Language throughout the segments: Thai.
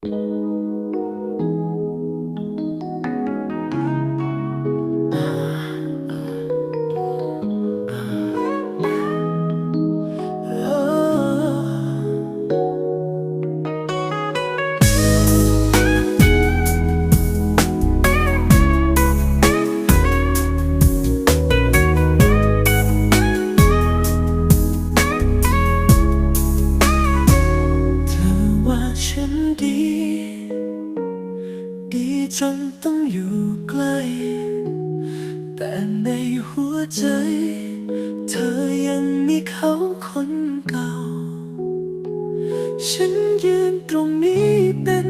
เธ จนต้องอยู่ใกล้ แต่ในหัวใจ เธอยังมีเขาคนเก่า ฉันยืนตรงนี้เป็น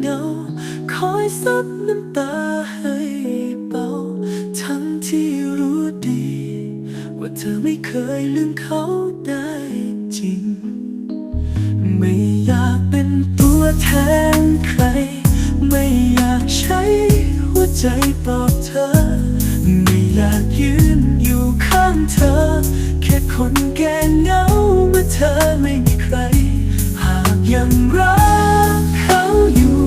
เงาคอยซับน้ำตาให้เบา ทั้งที่รู้ดี ว่าเธอไม่เคยลืมเขาได้จริง ไม่อยากเป็นตัวแทน ใจปลอบเธอ ไม่อยากยืนอยู่ข้างเธอ แค่คนแก่เหงาเมื่อเธอไม่มีใคร หากยังรักเขาอยู่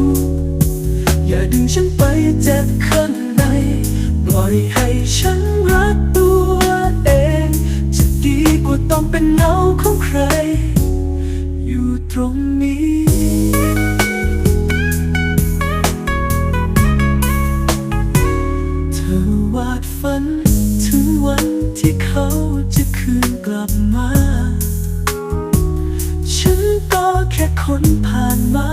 อย่าดึงฉันไปเจ็บข้างใน ปล่อยให้ฉันรัก วนผ่านมา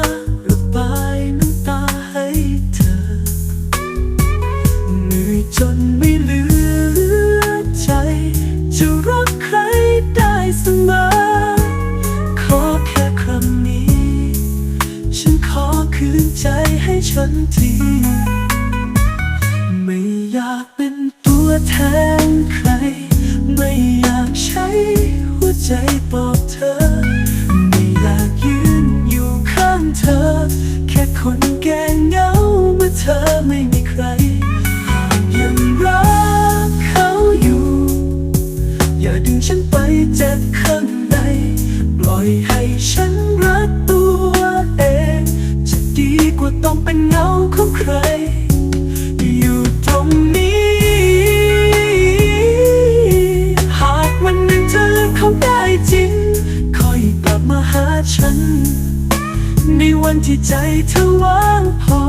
ระบายน้ำตาให้เธอ เหนื่อยจนไม่เหลือใจ จะรักใครได้เสมอ ขอแค่คำนี้ ฉันขอคืนใจให้ฉันที ไม่อยากเป็นตัวแทน ในวันที่ใจเธอว่างพอ